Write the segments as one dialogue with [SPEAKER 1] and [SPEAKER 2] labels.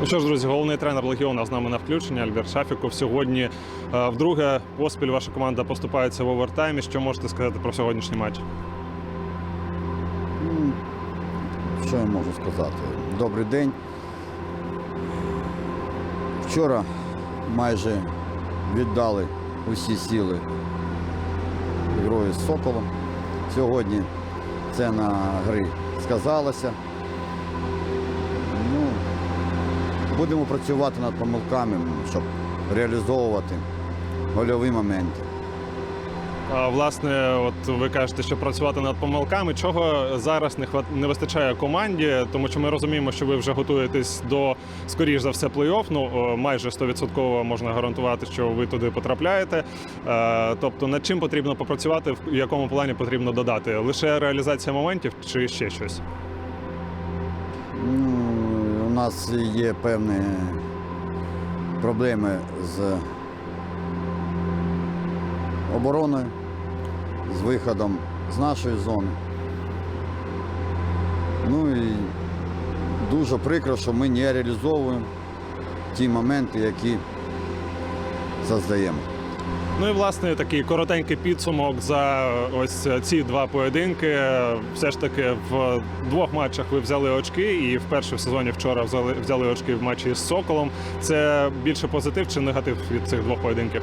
[SPEAKER 1] Ну що ж, друзі, головний тренер Легіона з нами на включенні Альберт Шафіков. Сьогодні е, вдруге поспіль ваша команда поступається в овертаймі. Що можете сказати про сьогоднішній матч?
[SPEAKER 2] Ну, Що я можу сказати? Добрий день. Вчора майже віддали усі сили грою з Соколом. Сьогодні це на гри сказалося. Ну, будемо працювати над помилками, щоб реалізовувати гольові моменти.
[SPEAKER 1] А, Власне, от ви кажете, що працювати над помилками. Чого зараз не хват... не вистачає команді? Тому що ми розуміємо, що ви вже готуєтесь до скоріш за все плей-офф. Ну майже 100% можна гарантувати, що ви туди потрапляєте. Е, Тобто, над чим потрібно попрацювати, в якому плані потрібно додати? Лише реалізація моментів чи ще щось?
[SPEAKER 2] Нас є певні проблеми з обороною, з виходом з нашої зони. Ну і дуже прикро, що ми не реалізовуємо ті моменти, які зазнаємо.
[SPEAKER 1] Ну і власне такий коротенький підсумок за ось ці два поєдинки. Все ж таки в двох матчах ви взяли очки, і вперше в сезоні вчора взяли, взяли очки в матчі з Соколом. Це більше позитив чи негатив від цих двох поєдинків?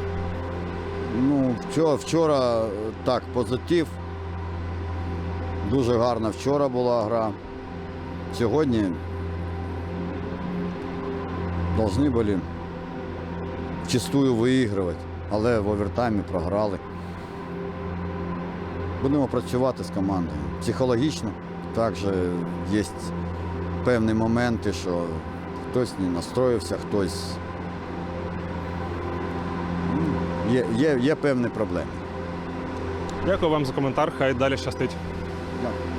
[SPEAKER 2] Ну, вчора, вчора е, так, позитив. Дуже гарна вчора була гра. Сьогодні повинні були вчистую виігрувати, але в овертаймі програли. Будемо працювати з командою. Психологічно також є певні моменти, що хтось не настроївся, хтось є, є, є певні проблеми.
[SPEAKER 1] Дякую вам за коментар. Хай далі щастить.
[SPEAKER 2] Дякую.